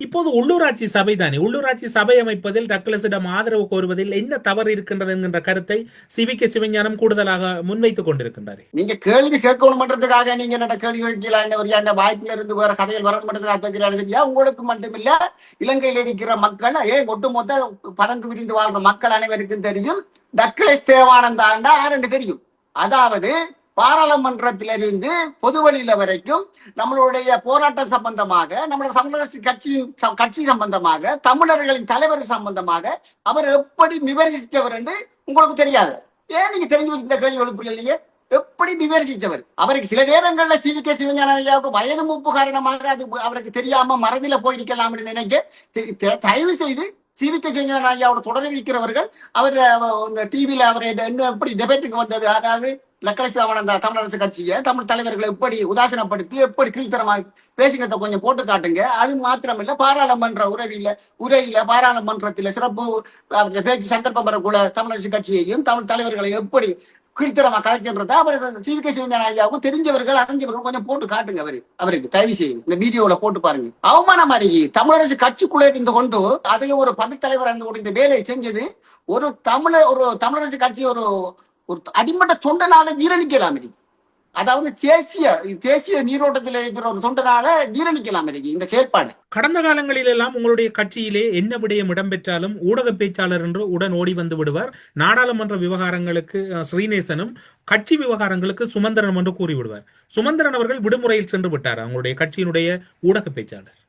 இப்போது உள்ளூராட்சி சபை தானே? உள்ளூராட்சி சபை அமைப்பதில் டக்ளஸிடம் ஆதரவு கோருவதில் என்ன தவறு இருக்கின்றது என்கின்ற கருத்தை சிவிக்க சிவஞானம் கூடுதலாக முன்வைத்துக் கொண்டிருக்கின்றார். நீங்க கேள்வி கேட்கணும்ன்றதுக்காக நீங்க என்ன கேள்வி வைக்கலாம் ஒரு அந்த வாய்ப்புல இருந்து வேற கதையில் வரணுன்றதுக்காக வைக்கிறாரு சரியா உங்களுக்கு மட்டுமில்ல இலங்கையில் இருக்கிற மக்கள் ஏன் ஒட்டுமொத்த பறந்து விரிந்து வாழ்ற மக்கள் அனைவருக்கும் தெரியும். டக்ளஸ் தேவானந்தாண்டா யாருன்னு தெரியும். அதாவது பாராளுமன்றத்திலிருந்து பொதுவெளியில வரைக்கும் நம்மளுடைய போராட்டம் சம்பந்தமாக நம்மளோட தமிழரசு கட்சி கட்சி சம்பந்தமாக தமிழர்களின் தலைவர் சம்பந்தமாக அவர் எப்படி விமர்சித்தவர் என்று உங்களுக்கு தெரியாது. ஏன் நீங்க தெரிஞ்சு இந்த கேள்வி எழுப்புறீங்க எப்படி விமர்சித்தவர்? அவருக்கு சில நேரங்களில் சி கே சிவஞான ஐயாவுக்கு வயது மூப்பு காரணமாக அது அவருக்கு தெரியாம மறதியில போயிருக்கலாம் நினைக்க தயவு செய்து சிவிக்க சிவஞான ஐயாவோட தொடர்பு இருக்கிறவர்கள் அவர் இந்த டிவியில அவர் என்ன எப்படி டெபேட்டுக்கு வந்தது? அதாவது லக்கலேஸ்வரன் தமிழரசு கட்சியை தமிழ் தலைவர்களை எப்படி உதாசீனப்படுத்தி எப்படி கீழ்த்தரமாக பேசினதை கொஞ்சம் போட்டு காட்டுங்க. அது மாத்திரமில்ல பாராளுமன்ற உறவில உரையில பாராளுமன்றத்தில சிறப்பு பேச்சு சந்தர்ப்பம் பெறக்கூட தமிழரசு கட்சியையும் தமிழ் தலைவர்களை எப்படி கீழ்த்தரமா கதைக்கின்றதா அவருக்கு சி கே சிவஞான ஐயாவுக்கும் தெரிஞ்சவர்கள் அறிஞ்சவர்கள் கொஞ்சம் போட்டு காட்டுங்க அவரு அவருக்கு தயவு செய்யும் இந்த வீடியோல போட்டு பாருங்க. அவமானம் அறிவி தமிழரசு கட்சிக்குள்ளே இருந்து கொண்டு அதையும் ஒரு பந்து தலைவர் இருந்து கொண்டு இந்த வேலையை செஞ்சது. ஒரு தமிழ ஒரு தமிழரசு கட்சி ஒரு ஒரு அடிமட்ட தொண்டனால ஜீரணிக்கலாம் இருக்கு. அதாவது தேசிய தேசிய நீரோட்டத்தில் இருக்கிற ஒரு தொண்டனால ஜீரணிக்கலாம் இருக்கு இந்த செயற்பாடு. கடந்த காலங்களில் எல்லாம் உங்களுடைய கட்சியிலே என்ன விடயம் இடம்பெற்றாலும் ஊடக பேச்சாளர் என்று உடன் ஓடி வந்து விடுவார். நாடாளுமன்ற விவகாரங்களுக்கு ஸ்ரீநேசனும் கட்சி விவகாரங்களுக்கு சுமந்திரன் என்று கூறிவிடுவார். சுமந்திரன் அவர்கள் விடுமுறையில் சென்று விட்டார் அவங்களுடைய கட்சியினுடைய ஊடக பேச்சாளர்?